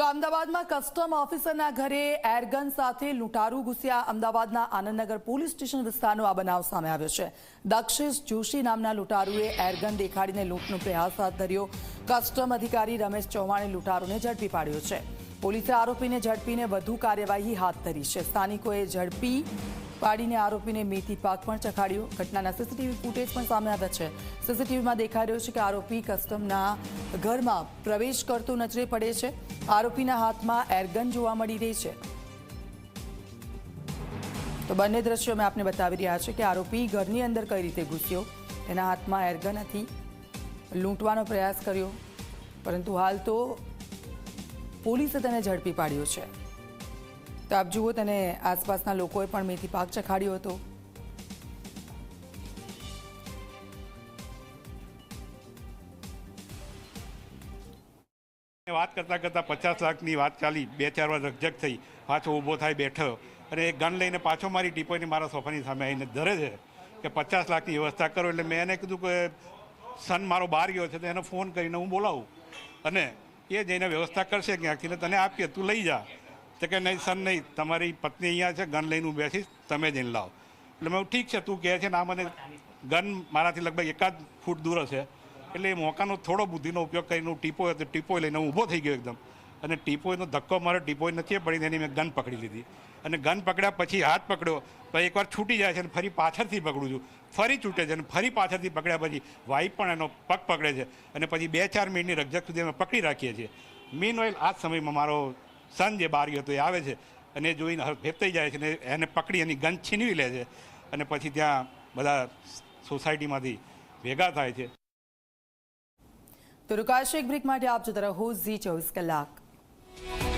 તો અમદાવાદમાં કસ્ટમ ઓફિસરના ઘરે એરગન સાથે લૂંટારૂ ઘૂસ્યા. અમદાવાદના આનંદનગર પોલીસ સ્ટેશન વિસ્તારનો આ બનાવ સામે આવ્યો છે. દક્ષિશ જોશી નામના લૂંટારૂએ એરગન દેખાડીને લૂંટનો પ્રયાસ હાથ ધર્યો. કસ્ટમ અધિકારી રમેશ ચૌહાણે લૂંટારૂને ઝડપી પાડ્યો છે. પોલીસે આરોપીને ઝડપીને વધુ કાર્યવાહી હાથ ધરી છે. સ્થાનિકોએ ઝડપી પાડીને આરોપીને મેથી પાક પણ ચખાડ્યો. ઘટનાના સીસીટીવી ફૂટેજ પણ સામે આવ્યા છે. સીસીટીવીમાં દેખાઈ રહ્યો છે કે આરોપી કસ્ટમના ઘરમાં પ્રવેશ કરતો નજરે પડે છે. આરોપીના હાથમાં એરગન જોવા મળી રહી છે. તો બંને દ્રશ્યો મેં આપને બતાવી રહ્યા છે કે આરોપી ઘરની અંદર કઈ રીતે ઘૂસ્યો. એના હાથમાં એરગન હતી. લૂંટવાનો પ્રયાસ કર્યો. પરંતુ હાલ તો પોલીસે તેને ઝડપી પાડ્યો છે. તો આપ જુઓ તેને આસપાસના લોકોએ પણ મેથી પાક ચખાડ્યો હતો. વાત કરતાં કરતાં પચાસ લાખની વાત ચાલી, બે ચાર વાર રકઝક થઈ, પાછો ઊભો થાય બેઠો. અને એ ગન લઈને પાછો મારી ટીપોની મારા સોફાની સામે આવીને ધરે છે કે પચાસ લાખની વ્યવસ્થા કરો એટલે મેં એને કીધું કે, સન મારો બહાર ગયો છે તો એને ફોન કરીને હું બોલાવું. અને એ જઈને વ્યવસ્થા કરશે ક્યાંકથી તને આપીએ, તું લઈ જા. તો કે નહીં સન નહીં, તમારી પત્ની અહીંયા છે, ગન લઈને બેસીશ, તમે જઈને લાવો. એટલે મેં ઠીક છે, તું કહે છે ને, આ મને ગન મારાથી લગભગ એકાદ ફૂટ દૂર હશે. એટલે એ મોકાનો થોડો બુદ્ધિનો ઉપયોગ કરીને હું ટીપોય હતો ટીપો લઈને ઊભો થઈ ગયો એકદમ. અને ટીપોયનો ધક્કો મારો, ટીપોય નથી પડીને એની મેં ગન પકડી લીધી. અને ગન પકડ્યા પછી હાથ પકડ્યો તો એકવાર છૂટી જાય છે અને ફરી પાછળથી પકડું છું. ફરી છૂટે છે અને ફરી પાછળથી પકડ્યા પછી વાઈફ પણ એનો પગ પકડે છે. અને પછી બે ચાર મિનિટની રકઝક સુધી અમે પકડી રાખીએ છીએ. મીન ઓઇલ આ સમયમાં મારો સન જે ગયો હતો એ આવે છે અને એ જોઈને ફેફતાઈ જાય છે અને એને પકડી એની ગન છીનવી લે છે. અને પછી ત્યાં બધા સોસાયટીમાંથી ભેગા થાય છે. તો રૂકાશે એક બ્રેક માટે આપ જતા રહો ઝી ચોવીસ કલાક. Bye.